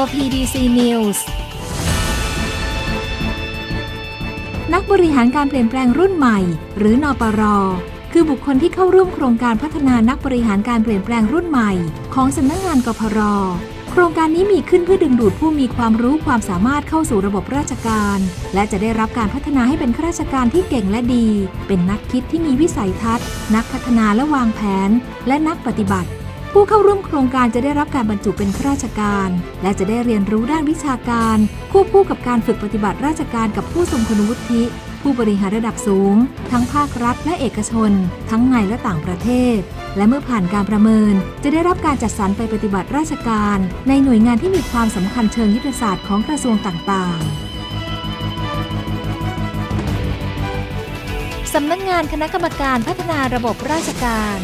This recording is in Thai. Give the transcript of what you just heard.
OPDC News นักบริหารการเปลี่ยนแปลงรุ่นใหม่ หรือนปร คือบุคคลที่เข้าร่วมโครงการพัฒนานักบริหารการเปลี่ยนแปลงรุ่นใหม่ ของสำนักงานกพร โครงการนี้มีขึ้นเพื่อดึงดูดผู้มีความรู้ความสามารถเข้าสู่ระบบราชการ และจะได้รับการพัฒนาให้เป็นข้าราชการที่เก่งและดี เป็นนักคิดที่มีวิสัยทัศน์ นักพัฒนาและวางแผน และนักปฏิบัติ ผู้เข้าร่วมโครงการจะได้รับการบรรจุเป็นข้าราชการ และจะได้เรียนรู้ด้านวิชาการ ควบคู่กับการฝึกปฏิบัติราชการกับผู้ทรงคุณวุฒิผู้บริหารระดับสูง ทั้งภาครัฐและเอกชน ทั้งในและต่างประเทศ และเมื่อผ่านการประเมิน จะได้รับการจัดสรรไปปฏิบัติราชการ ในหน่วยงานที่มีความสำคัญเชิงยุทธศาสตร์ของกระทรวงต่างๆสำนักงานคณะกรรมการพัฒนาระบบราชการ